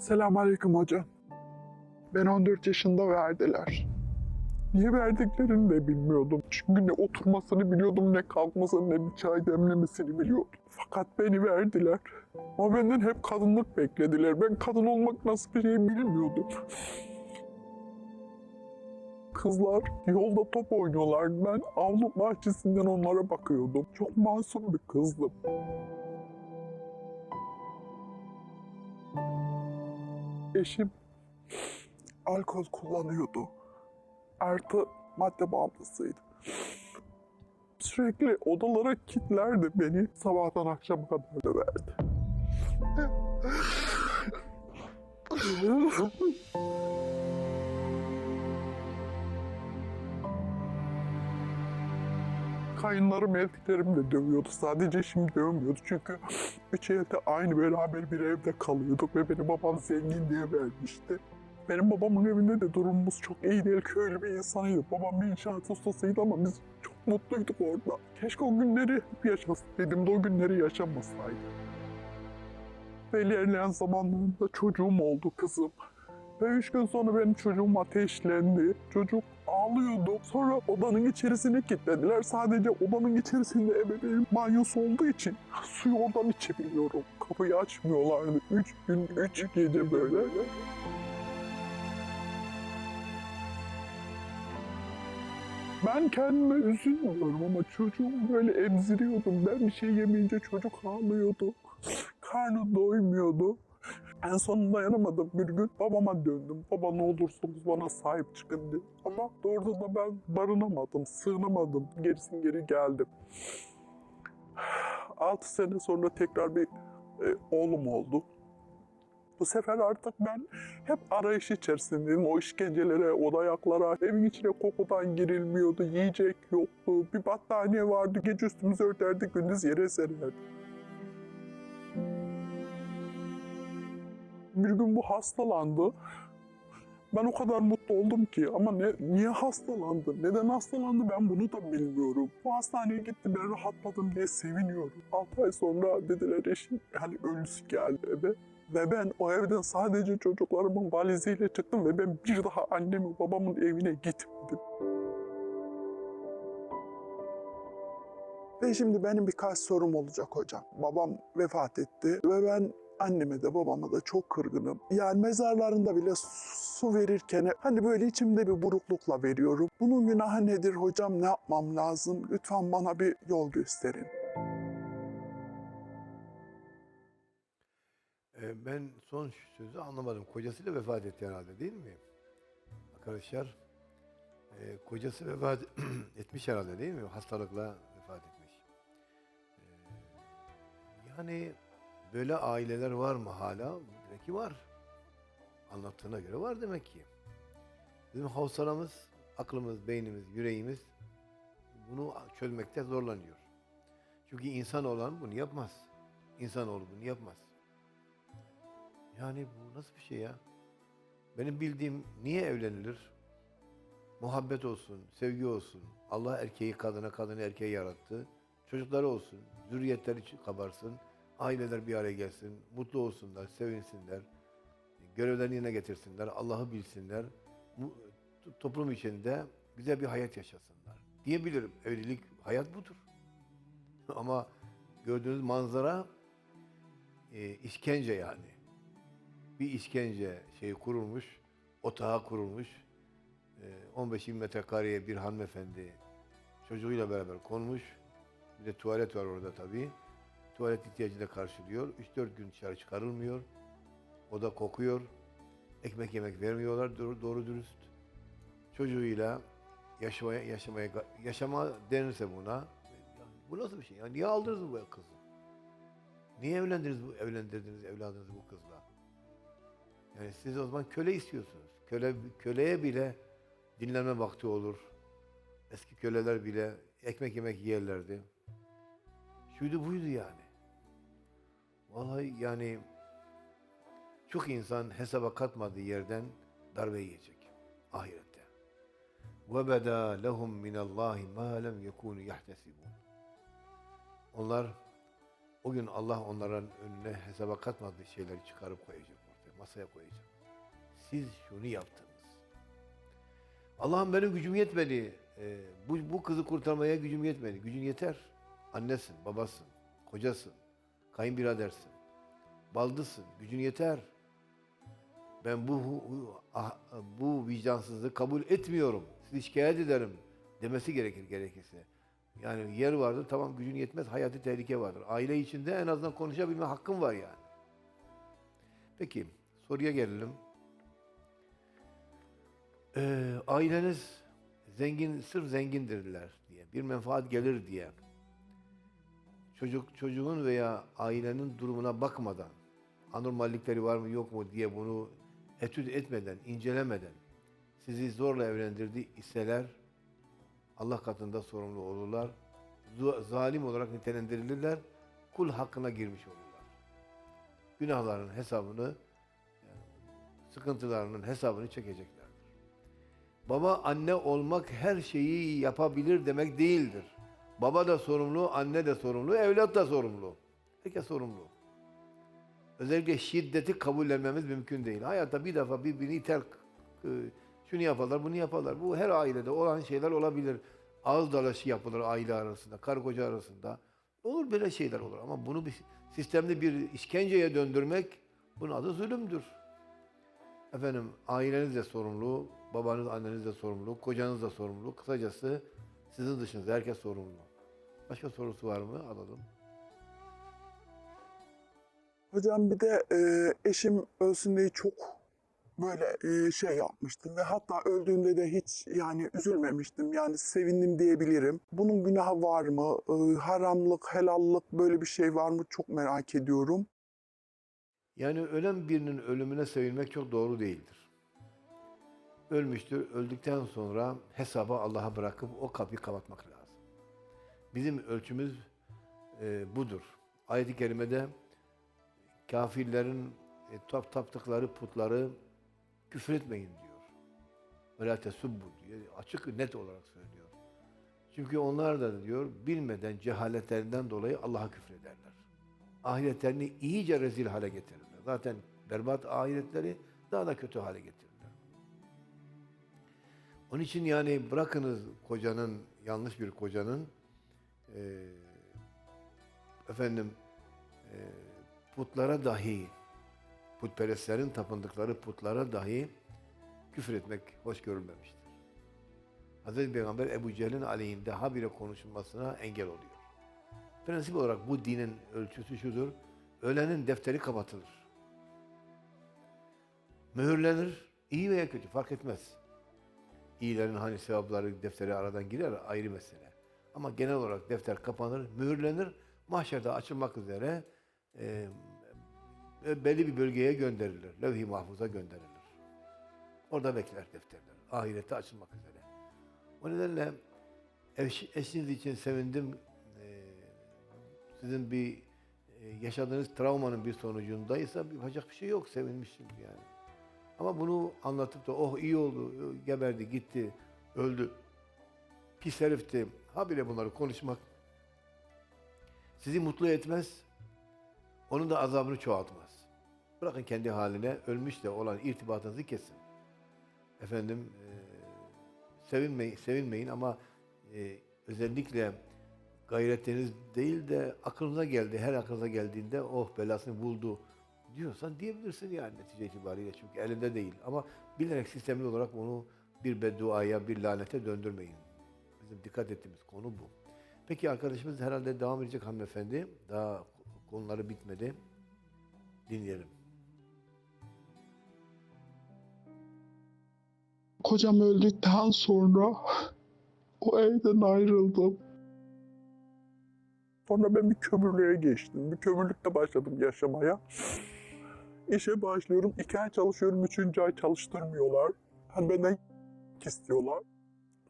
Selamünaleyküm hocam. Ben 14 yaşında verdiler. Niye verdiklerini de bilmiyordum. Çünkü ne oturmasını biliyordum, ne kalkmasını, ne bir çay demlemesini biliyordum. Fakat beni verdiler. Ama benden hep kadınlık beklediler. Ben kadın olmak nasıl bir şey bilmiyordum. Kızlar yolda top oynuyorlardı. Ben avlu bahçesinden onlara bakıyordum. Çok masum bir kızdım. Eşim alkol kullanıyordu. Artı madde bağımlısıydı. Sürekli odalara kilitlerdi beni. Sabahtan akşama kadar da Kayınlarım eltilerim de dövüyordu. Sadece şimdi dövmüyordu. Çünkü üç elti aynı beraber bir evde kalıyorduk ve benim babam zengin diye vermişti. Benim babamın evinde de durumumuz çok iyi değil. Köylü bir insanıydı. Babam bir inşaat ustasıydı ama biz çok mutluyduk orada. Keşke o günleri yaşasaydım da o günleri yaşamasaydım. Ve ilerleyen zamanlarında çocuğum oldu kızım. Ve üç gün sonra benim çocuğum ateşlendi. Çocuk ağlıyordu. Sonra odanın içerisine kilitlediler. Sadece odanın içerisinde ebeveyn banyosu olduğu için suyu oradan içebiliyorum. Kapıyı açmıyorlardı. Üç gün, üç gece böyle. Ben kendime üzülmüyorum ama çocuğum böyle emziriyordum. Ben bir şey yemeyince çocuk ağlıyordu. Karnı doymuyordu. En sonunda dayanamadım bir gün babama döndüm. Baba ne olursunuz bana sahip çıkın diye. Ama doğrusu da ben barınamadım, sığınamadım. Gerisin geri geldim. 6 sene sonra tekrar bir e, oğlum oldu. Bu sefer artık ben hep arayış içerisindeydim. O işkencelere, o dayaklara, evin içine kokudan girilmiyordu, yiyecek yoktu. Bir battaniye vardı, gece üstümüzü örterdik, gündüz yere sererdik. Bir gün bu hastalandı. Ben o kadar mutlu oldum ki ama ne, niye hastalandı, neden hastalandı ben bunu da bilmiyorum. Bu hastaneye gitti ben rahatladım diye seviniyorum. 6 ay sonra dediler eşim hani ölüsü geldi eve. Ve ben o evden sadece çocuklarımın valiziyle çıktım ve ben bir daha annemin babamın evine gitmedim. Ve şimdi benim birkaç sorum olacak hocam. Babam vefat etti ve ben anneme de babama da çok kırgınım. Yani mezarlarında bile su verirken hani böyle içimde bir buruklukla veriyorum. Bunun günahı nedir hocam? Ne yapmam lazım? Lütfen bana bir yol gösterin. Ee, Ben son sözü anlamadım. Kocasıyla vefat etti herhalde değil mi? Arkadaşlar, e, kocası vefat etmiş herhalde değil mi? Hastalıkla vefat etmiş. Ee, Yani böyle aileler var mı hala? Demek ki var. Anlattığına göre var demek ki. Bizim havsalamız, aklımız, beynimiz, yüreğimiz bunu çözmekte zorlanıyor. Çünkü insan olan bunu yapmaz. İnsanoğlu bunu yapmaz. Yani bu nasıl bir şey ya? Benim bildiğim niye evlenilir? Muhabbet olsun, sevgi olsun. Allah erkeği kadına, kadını erkeğe yarattı. Çocukları olsun, zürriyetleri kabarsın. Aileler bir araya gelsin, mutlu olsunlar, sevinsinler. Görevlerini yerine getirsinler, Allah'ı bilsinler. Toplum içinde güzel bir hayat yaşasınlar. Diyebilirim. Evlilik, hayat budur. Ama gördüğünüz manzara e, işkence yani bir işkence şeyi kurulmuş, otağı kurulmuş. Ee, 15-20 metrekareye bir hanımefendi çocuğuyla beraber konmuş. Bir de tuvalet var orada tabii. Tuvalet ihtiyacını karşılıyor. 3-4 gün dışarı çıkarılmıyor. O da kokuyor. Ekmek yemek vermiyorlar doğru, doğru dürüst. Çocuğuyla yaşamaya, yaşamaya, yaşama denirse buna. Bu nasıl bir şey? Ya niye aldınız bu kızı? Niye evlendiniz bu, evlendirdiniz evladınızı bu kızla? Yani siz o zaman köle istiyorsunuz. Köle köleye bile dinlenme vakti olur. Eski köleler bile ekmek yemek yerlerdi. Şuydu buydu yani. Vallahi yani çok insan hesaba katmadığı yerden darbe yiyecek ahirette. Beda lehum min Allahi ma lem yekunu yahtesibun. Onlar o gün Allah onların önüne hesaba katmadığı şeyleri çıkarıp koyacak ortaya. masaya koyacağım. Siz şunu yaptınız. Allah'ım benim gücüm yetmedi. Ee, bu, bu kızı kurtarmaya gücüm yetmedi. Gücün yeter. Annesin, babasın, kocasın, kayınbiradersin, baldızsın. Gücün yeter. Ben bu ah- bu vicdansızlığı kabul etmiyorum. Sizi şikayet ederim demesi gerekir gerekirse. Yani yer vardır tamam gücün yetmez hayati tehlike vardır. Aile içinde en azından konuşabilme hakkın var yani. Peki soruya gelelim. Ee, aileniz zengin sırf zengindirler diye bir menfaat gelir diye çocuk çocuğun veya ailenin durumuna bakmadan anormallikleri var mı yok mu diye bunu etüt etmeden, incelemeden sizi zorla evlendirdi iseler Allah katında sorumlu olurlar. Zalim olarak nitelendirilirler. Kul hakkına girmiş olurlar. Günahların hesabını, sıkıntılarının hesabını çekeceklerdir. Baba anne olmak her şeyi yapabilir demek değildir. Baba da sorumlu, anne de sorumlu, evlat da sorumlu. Herkes sorumlu. Özellikle şiddeti kabullenmemiz mümkün değil. Hayatta bir defa birbirini iter, e, şunu yaparlar, bunu yaparlar. Bu her ailede olan şeyler olabilir. Ağız dalaşı yapılır aile arasında, karı koca arasında. Olur böyle şeyler olur ama bunu bir sistemli bir işkenceye döndürmek bunun adı zulümdür. Efendim aileniz de sorumlu, babanız, anneniz de sorumlu, kocanız da sorumlu. Kısacası sizin dışınızda herkes sorumlu. Başka sorusu var mı? Alalım. Hocam bir de e, eşim ölsün diye çok böyle e, şey yapmıştım ve hatta öldüğünde de hiç yani üzülmemiştim. Yani sevindim diyebilirim. Bunun günahı var mı? E, haramlık, helallık böyle bir şey var mı? Çok merak ediyorum. Yani ölen birinin ölümüne sevinmek çok doğru değildir. Ölmüştür, öldükten sonra hesabı Allah'a bırakıp o kapıyı kapatmak lazım. Bizim ölçümüz e, budur. Ayet-i Kerime'de kafirlerin e, tap taptıkları putları küfür etmeyin diyor. La tesubbu diyor. Açık net olarak söylüyor. Çünkü onlar da diyor bilmeden cehaletlerinden dolayı Allah'a küfrederler. Ahiretlerini iyice rezil hale getirirler. Zaten berbat ahiretleri daha da kötü hale getirirler. Onun için yani bırakınız kocanın, yanlış bir kocanın eee, efendim eee, putlara dahi putperestlerin tapındıkları putlara dahi küfür etmek hoş görülmemiştir. Hazreti Peygamber Ebu Cehil'in aleyhinde habire konuşulmasına engel oluyor. Prensip olarak bu dinin ölçüsü şudur. Ölenin defteri kapatılır. Mühürlenir. iyi veya kötü fark etmez. İyilerin hani sevapları defteri aradan girer ayrı mesele. Ama genel olarak defter kapanır, mühürlenir. Mahşerde açılmak üzere e, belli bir bölgeye gönderilir. Levh-i mahfuza gönderilir. Orada bekler defterler. Ahirette açılmak üzere. O nedenle eş, eşiniz için sevindim. Ee, sizin bir e, yaşadığınız travmanın bir sonucundaysa yapacak bir şey yok. Sevinmişim yani. Ama bunu anlatıp da oh iyi oldu, geberdi, gitti, öldü, pis herifti. Habire bunları konuşmak sizi mutlu etmez. Onun da azabını çoğaltmaz. Bırakın kendi haline ölmüşle olan irtibatınızı kesin. Efendim e, sevinmeyin, sevinmeyin ama e, özellikle gayretiniz değil de aklınıza geldi, her aklınıza geldiğinde oh belasını buldu diyorsan diyebilirsin yani netice itibariyle çünkü elinde değil. Ama bilerek sistemli olarak onu bir bedduaya, bir lanete döndürmeyin. Bizim dikkat ettiğimiz konu bu. Peki arkadaşımız herhalde devam edecek hanımefendi. Daha konuları bitmedi. Dinleyelim. Kocam öldükten sonra o evden ayrıldım. Sonra ben bir kömürlüğe geçtim. Bir kömürlükte başladım yaşamaya. İşe başlıyorum. iki ay çalışıyorum. Üçüncü ay çalıştırmıyorlar. Yani benden istiyorlar.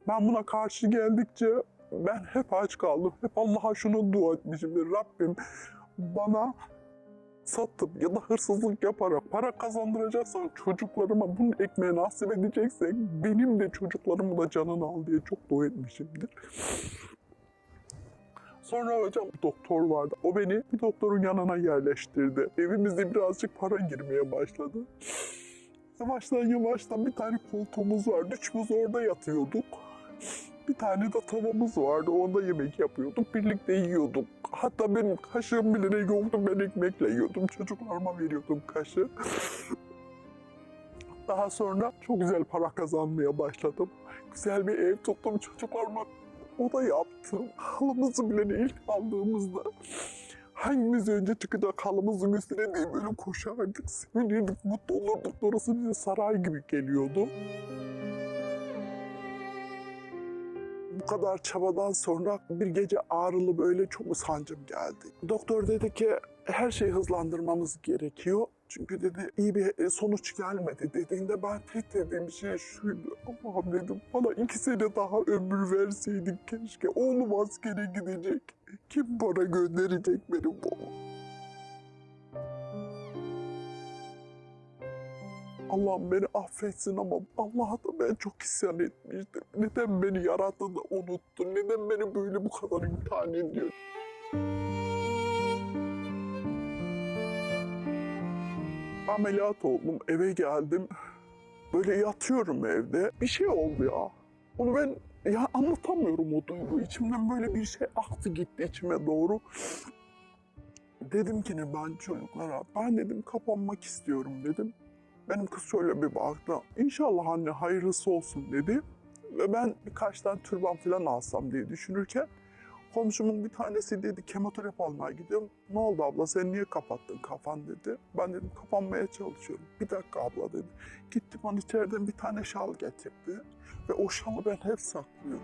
Ben buna karşı geldikçe ben hep aç kaldım. Hep Allah'a şunu dua etmişimdir. Rabbim bana satıp ya da hırsızlık yaparak para kazandıracaksan çocuklarıma bunun ekmeği nasip edeceksen benim de çocuklarımı da canını al diye çok dua etmişimdir. Sonra hocam bir doktor vardı. O beni bir doktorun yanına yerleştirdi. Evimizde birazcık para girmeye başladı. Yavaştan yavaştan bir tane koltuğumuz vardı. Üçümüz orada yatıyorduk. Bir tane de tavamız vardı. Onda yemek yapıyorduk. Birlikte yiyorduk. Hatta benim kaşığım bile yoktu. Ben ekmekle yiyordum. Çocuklarıma veriyordum kaşığı. Daha sonra çok güzel para kazanmaya başladım. Güzel bir ev tuttum. Çocuklarıma oda yaptım. Halımızı bile ilk aldığımızda hangimiz önce çıkacak halımızın üstüne diye böyle koşardık. Sevinirdik, mutlu olurduk. Orası bize saray gibi geliyordu. Bu kadar çabadan sonra bir gece ağrılı böyle çok sancım geldi. Doktor dedi ki her şeyi hızlandırmamız gerekiyor. Çünkü dedi iyi bir e, sonuç gelmedi dediğinde ben tek dediğim şey şuydu. Allah'ım dedim bana iki sene daha ömür verseydin keşke. Oğlum askere gidecek. Kim bana gönderecek benim oğlum? Allah'ım beni affetsin ama Allah'a da ben çok isyan etmiştim. Neden beni yarattı da unuttu? Neden beni böyle bu kadar imtihan ediyor? Ameliyat oldum, eve geldim. Böyle yatıyorum evde. Bir şey oldu ya. Onu ben ya anlatamıyorum o duyguyu. İçimden böyle bir şey aktı gitti içime doğru. Dedim ki ne ben çocuklara, ben dedim kapanmak istiyorum dedim. Benim kız şöyle bir baktı. İnşallah anne hayırlısı olsun dedi. Ve ben birkaç tane türban falan alsam diye düşünürken komşumun bir tanesi dedi kemoterapi almaya gidiyorum. Ne oldu abla sen niye kapattın kafan dedi. Ben dedim kapanmaya çalışıyorum. Bir dakika abla dedi. Gitti bana içeriden bir tane şal getirdi. Ve o şalı ben hep saklıyorum.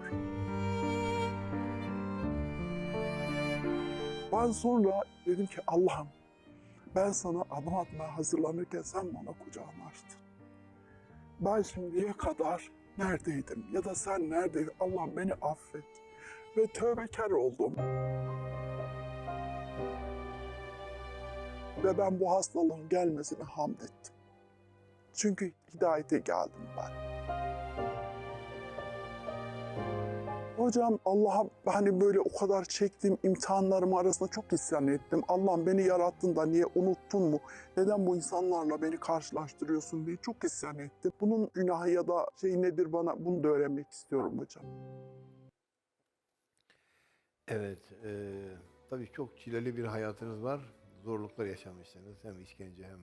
Ben sonra dedim ki Allah'ım ben sana adım atmaya hazırlanırken sen bana kucağını açtın. Ben şimdiye kadar neredeydim ya da sen neredeydin? Allah'ım beni affet. Ve tövbekar oldum. Ve ben bu hastalığın gelmesine hamd ettim. Çünkü hidayete geldim ben. Hocam Allah'a hani böyle o kadar çektiğim imtihanlarım arasında çok isyan ettim. Allah'ım beni yarattın da niye unuttun mu? Neden bu insanlarla beni karşılaştırıyorsun diye çok isyan ettim. Bunun günahı ya da şey nedir bana bunu da öğrenmek istiyorum hocam. Evet, e, tabii çok çileli bir hayatınız var. Zorluklar yaşamışsınız. Hem işkence hem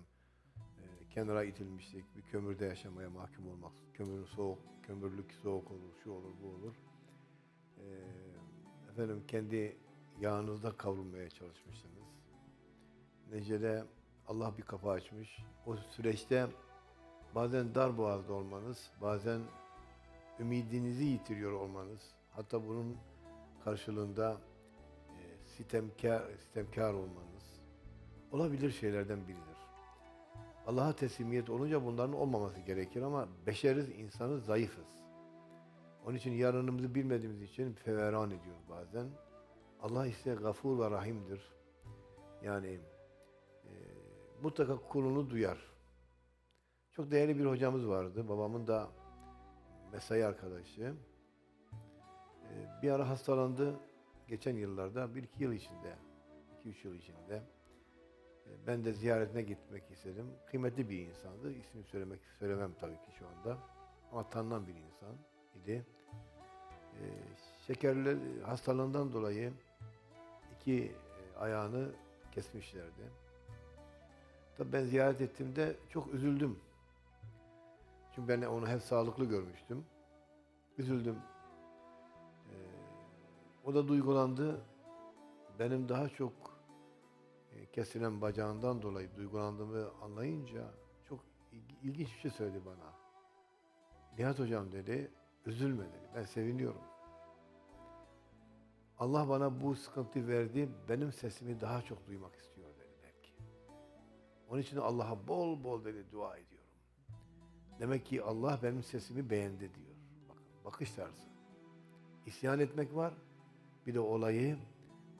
e, kenara itilmişlik, bir kömürde yaşamaya mahkum olmak. Kömür soğuk, kömürlük soğuk olur, şu olur, bu olur. Efendim kendi yağınızda kavrulmaya çalışmışsınız. Neticede Allah bir kapı açmış. O süreçte bazen dar boğazda olmanız, bazen ümidinizi yitiriyor olmanız, hatta bunun karşılığında e, sitemkar, sitemkar olmanız olabilir şeylerden biridir. Allah'a teslimiyet olunca bunların olmaması gerekir ama beşeriz, insanız, zayıfız. Onun için yarınımızı bilmediğimiz için feveran ediyoruz bazen. Allah ise gafur ve rahimdir. Yani e, mutlaka kulunu duyar. Çok değerli bir hocamız vardı. Babamın da mesai arkadaşı. Ee, Bir ara hastalandı. Geçen yıllarda, bir iki yıl içinde, iki üç yıl içinde. Ee, Ben de ziyaretine gitmek istedim. Kıymetli bir insandı. İsmini söylemek söylemem tabii ki şu anda. Ama tanınan bir insan idi. Ee, Şekerli hastalığından dolayı iki e, ayağını kesmişlerdi. Tabii ben ziyaret ettiğimde çok üzüldüm. Çünkü ben onu hep sağlıklı görmüştüm. Üzüldüm. Ee, o da duygulandı. Benim daha çok e, kesilen bacağından dolayı duygulandığımı anlayınca çok il- ilginç bir şey söyledi bana. Nihat hocam dedi, üzülme dedi. Ben seviniyorum. Allah bana bu sıkıntı verdi, benim sesimi daha çok duymak istiyor dedi belki. Onun için Allah'a bol bol dedi dua ediyorum. Demek ki Allah benim sesimi beğendi diyor. Bakın, bakış tarzı. İsyan etmek var. Bir de olayı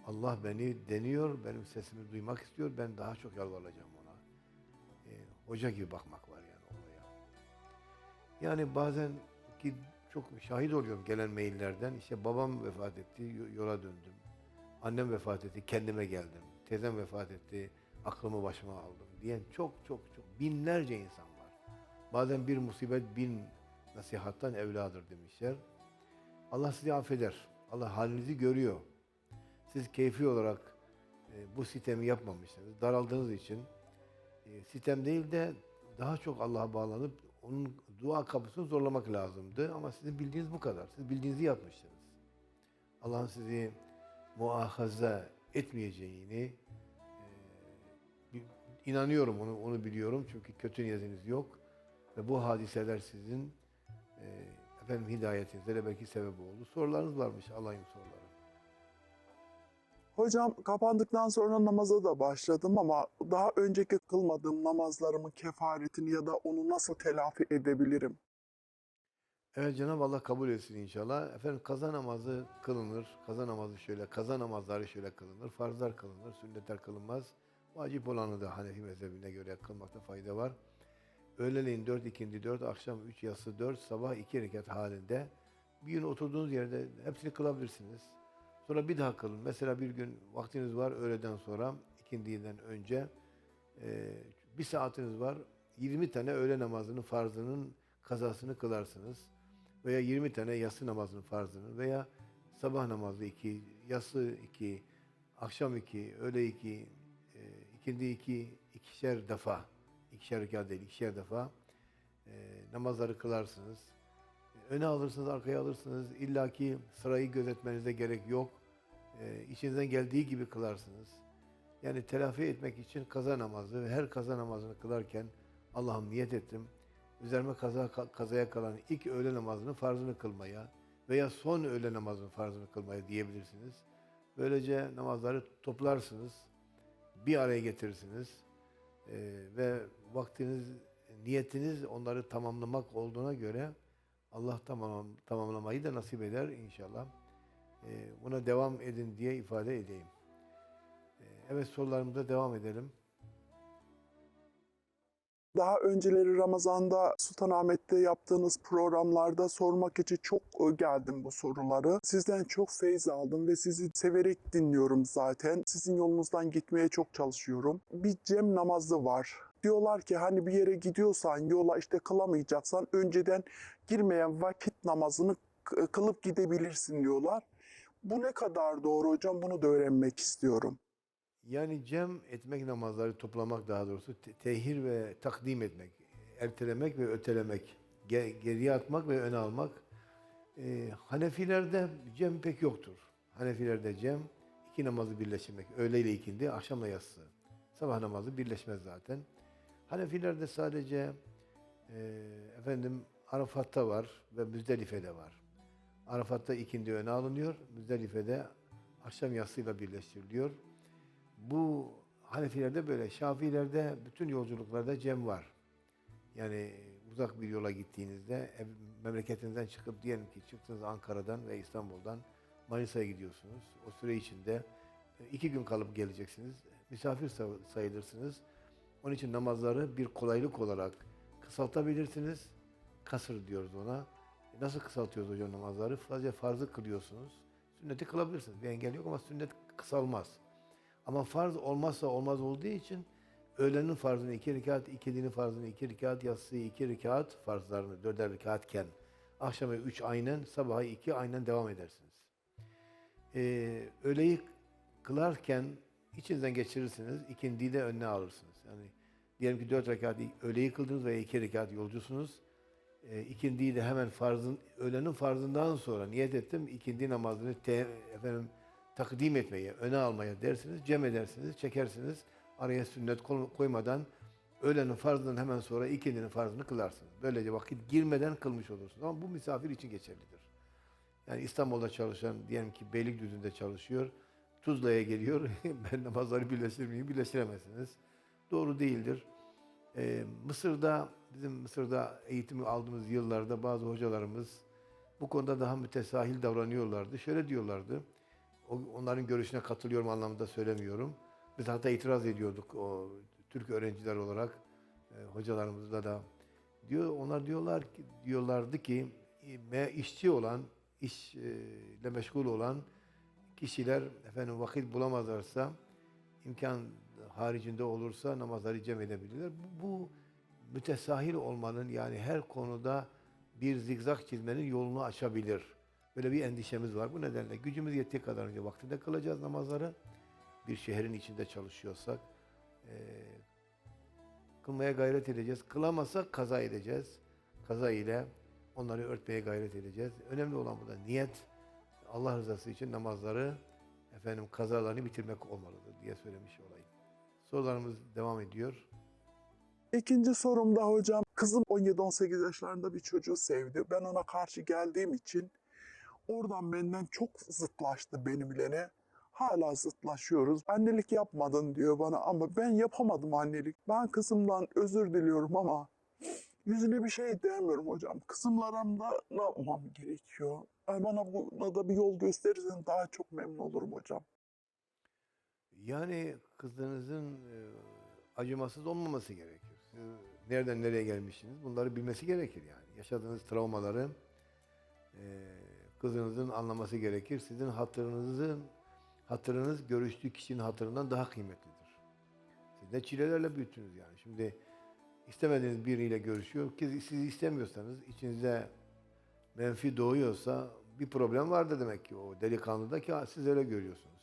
Allah beni deniyor, benim sesimi duymak istiyor. Ben daha çok yalvaracağım ona. Ee, hoca gibi bakmak var yani olaya. Yani bazen ki çok şahit oluyorum gelen maillerden. İşte babam vefat etti, yo- yola döndüm. Annem vefat etti, kendime geldim. Teyzem vefat etti, aklımı başıma aldım diyen çok çok çok binlerce insan var. Bazen bir musibet bin nasihattan evladır demişler. Allah sizi affeder. Allah halinizi görüyor. Siz keyfi olarak e, bu sitemi yapmamışsınız. Daraldığınız için e, sitem değil de daha çok Allah'a bağlanıp onun dua kapısını zorlamak lazımdı. Ama sizin bildiğiniz bu kadar. Siz bildiğinizi yapmışsınız. Allah'ın sizi muahaza etmeyeceğini e, inanıyorum onu onu biliyorum çünkü kötü niyetiniz yok ve bu hadiseler sizin e, efendim hidayetinize de belki sebep oldu. Sorularınız varmış alayım soruları. Hocam kapandıktan sonra namaza da başladım ama daha önceki kılmadığım namazlarımın kefaretini ya da onu nasıl telafi edebilirim? Evet Cenab-ı Allah kabul etsin inşallah. Efendim kaza namazı kılınır. Kaza namazı şöyle, kaza namazları şöyle kılınır. Farzlar kılınır, sünnetler kılınmaz. Vacip olanı da Hanefi mezhebine göre kılmakta fayda var. Öğleleyin 4 ikindi 4, akşam 3 yatsı 4, sabah 2 rekat halinde bir gün oturduğunuz yerde hepsini kılabilirsiniz. Sonra bir daha kılın. Mesela bir gün vaktiniz var öğleden sonra, ikindiden önce e, bir saatiniz var. 20 tane öğle namazının farzının kazasını kılarsınız. Veya 20 tane yatsı namazının farzını veya sabah namazı 2, yatsı 2, akşam 2, öğle 2, e, ikindi 2, ikişer defa, ikişer rekat değil, ikişer defa e, namazları kılarsınız. Öne alırsınız, arkaya alırsınız. İlla ki sırayı gözetmenize gerek yok. E, içinizden geldiği gibi kılarsınız. Yani telafi etmek için kaza namazı ve her kaza namazını kılarken Allah'ım niyet ettim. Üzerime kaza, kazaya kalan ilk öğle namazının farzını kılmaya veya son öğle namazının farzını kılmaya diyebilirsiniz. Böylece namazları toplarsınız, bir araya getirirsiniz Ee, ve vaktiniz, niyetiniz onları tamamlamak olduğuna göre Allah tamam, tamamlamayı da nasip eder inşallah. Ee, buna devam edin diye ifade edeyim. Ee, evet sorularımıza devam edelim. Daha önceleri Ramazan'da Sultanahmet'te yaptığınız programlarda sormak için çok e, geldim bu soruları. Sizden çok feyz aldım ve sizi severek dinliyorum zaten. Sizin yolunuzdan gitmeye çok çalışıyorum. Bir cem namazı var. Diyorlar ki hani bir yere gidiyorsan yola işte kılamayacaksan önceden girmeyen vakit namazını kılıp gidebilirsin diyorlar. Bu ne kadar doğru hocam bunu da öğrenmek istiyorum. Yani cem etmek namazları toplamak daha doğrusu te- tehir ve takdim etmek, ertelemek ve ötelemek, ge- geriye atmak ve öne almak. Ee, Hanefilerde cem pek yoktur. Hanefilerde cem iki namazı birleştirmek. Öğle ile ikindi, akşamla yatsı. Sabah namazı birleşmez zaten. Hanefilerde sadece e, efendim Arafat'ta var ve Müzdelife'de var. Arafat'ta ikindi öne alınıyor, Müzdelife'de akşam yatsıyla birleştiriliyor. Bu Hanefilerde böyle, Şafilerde bütün yolculuklarda cem var. Yani uzak bir yola gittiğinizde ev, memleketinizden çıkıp diyelim ki çıktınız Ankara'dan ve İstanbul'dan Manisa'ya gidiyorsunuz. O süre içinde e, iki gün kalıp geleceksiniz. Misafir say- sayılırsınız. Onun için namazları bir kolaylık olarak kısaltabilirsiniz. Kasır diyoruz ona. E, Nasıl kısaltıyoruz hocam namazları? Sadece farzı kılıyorsunuz. Sünneti kılabilirsiniz. Bir engel yok ama sünnet kısalmaz. Ama farz olmazsa olmaz olduğu için öğlenin farzını iki rekat, ikindinin farzını iki rekat, yatsıyı iki rekat, farzlarını dörder rekatken akşama üç aynen, sabaha iki aynen devam edersiniz. Ee, öğleyi kılarken içinizden geçirirsiniz, ikindiyi de önüne alırsınız. Yani diyelim ki dört rekat öğleyi kıldınız veya iki rekat yolcusunuz. E, ikindiyi de hemen farzın, öğlenin farzından sonra niyet ettim, ikindi namazını te, efendim, takdim etmeye, öne almaya dersiniz, cem edersiniz, çekersiniz. Araya sünnet koymadan öğlenin farzından hemen sonra ikindinin farzını kılarsınız. Böylece vakit girmeden kılmış olursunuz. Ama bu misafir için geçerlidir. Yani İstanbul'da çalışan, diyelim ki Beylikdüzü'nde çalışıyor, Tuzla'ya geliyor, ben namazları birleştirmeyi birleştiremezsiniz. Doğru değildir. Ee, Mısır'da, bizim Mısır'da eğitimi aldığımız yıllarda bazı hocalarımız bu konuda daha mütesahil davranıyorlardı. Şöyle diyorlardı, onların görüşüne katılıyorum anlamında söylemiyorum. Biz hatta itiraz ediyorduk o Türk öğrenciler olarak e, hocalarımızla da. Diyor onlar diyorlar ki diyorlardı ki e, işçi olan, işle meşgul olan kişiler efendim vakit bulamazlarsa imkan haricinde olursa namazları cem edebilirler. Bu, bu mütesahil olmanın yani her konuda bir zigzag çizmenin yolunu açabilir. Böyle bir endişemiz var. Bu nedenle gücümüz yettiği kadar önce vaktinde kılacağız namazları. Bir şehrin içinde çalışıyorsak eee, kılmaya gayret edeceğiz. Kılamazsak kaza edeceğiz. Kaza ile onları örtmeye gayret edeceğiz. Önemli olan burada niyet. Allah rızası için namazları efendim kazalarını bitirmek olmalıdır diye söylemiş olayım. Sorularımız devam ediyor. İkinci sorumda hocam kızım 17-18 yaşlarında bir çocuğu sevdi. Ben ona karşı geldiğim için oradan benden çok zıtlaştı benimle. Hala zıtlaşıyoruz. Annelik yapmadın diyor bana ama ben yapamadım annelik. Ben kızımdan özür diliyorum ama yüzüne bir şey diyemiyorum hocam. Kızımla aramda ne yapmam gerekiyor? Yani bana buna da bir yol gösterirsen daha çok memnun olurum hocam. Yani kızınızın e, acımasız olmaması gerekir. Siz nereden nereye gelmişsiniz bunları bilmesi gerekir yani. Yaşadığınız travmaları e, kızınızın anlaması gerekir. Sizin hatırınızın hatırınız görüştüğü kişinin hatırından daha kıymetlidir. Siz de çilelerle büyüttünüz yani. Şimdi istemediğiniz biriyle görüşüyor ki siz istemiyorsanız içinizde menfi doğuyorsa bir problem vardı demek ki o delikanlıda ki siz öyle görüyorsunuz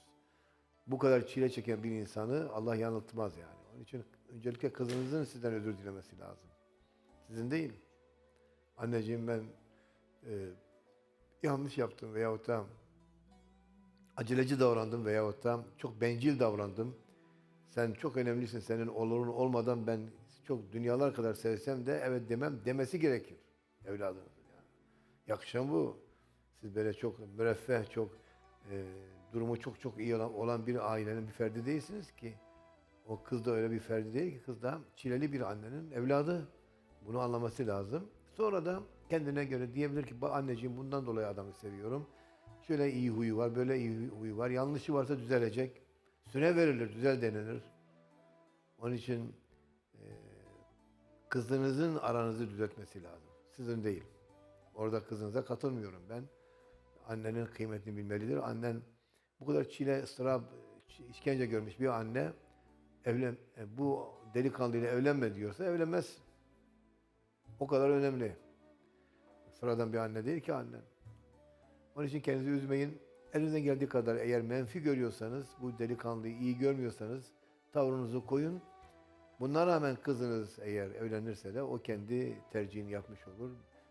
bu kadar çile çeken bir insanı Allah yanıltmaz yani. Onun için öncelikle kızınızın sizden özür dilemesi lazım. Sizin değil. Anneciğim ben e, yanlış yaptım veyahut da aceleci davrandım veyahut da çok bencil davrandım. Sen çok önemlisin. Senin olurun olmadan ben çok dünyalar kadar sevsem de evet demem demesi gerekir evladınızın yani. Yakışan bu. Siz böyle çok müreffeh, çok e, durumu çok çok iyi olan, olan bir ailenin bir ferdi değilsiniz ki. O kız da öyle bir ferdi değil ki. Kız da çileli bir annenin evladı. Bunu anlaması lazım. Sonra da kendine göre diyebilir ki "Ba- anneciğim bundan dolayı adamı seviyorum. Şöyle iyi huyu var, böyle iyi huyu var. Yanlışı varsa düzelecek. Süre verilir, düzel denilir. Onun için e, kızınızın aranızı düzeltmesi lazım. Sizin değil. Orada kızınıza katılmıyorum ben. Annenin kıymetini bilmelidir. Annen bu kadar çile, ıstırap, işkence görmüş bir anne evlen e, bu delikanlıyla evlenme diyorsa evlenmez. O kadar önemli. Sıradan bir anne değil ki annen. Onun için kendinizi üzmeyin. Elinizden geldiği kadar eğer menfi görüyorsanız, bu delikanlıyı iyi görmüyorsanız tavrınızı koyun. Buna rağmen kızınız eğer evlenirse de o kendi tercihini yapmış olur.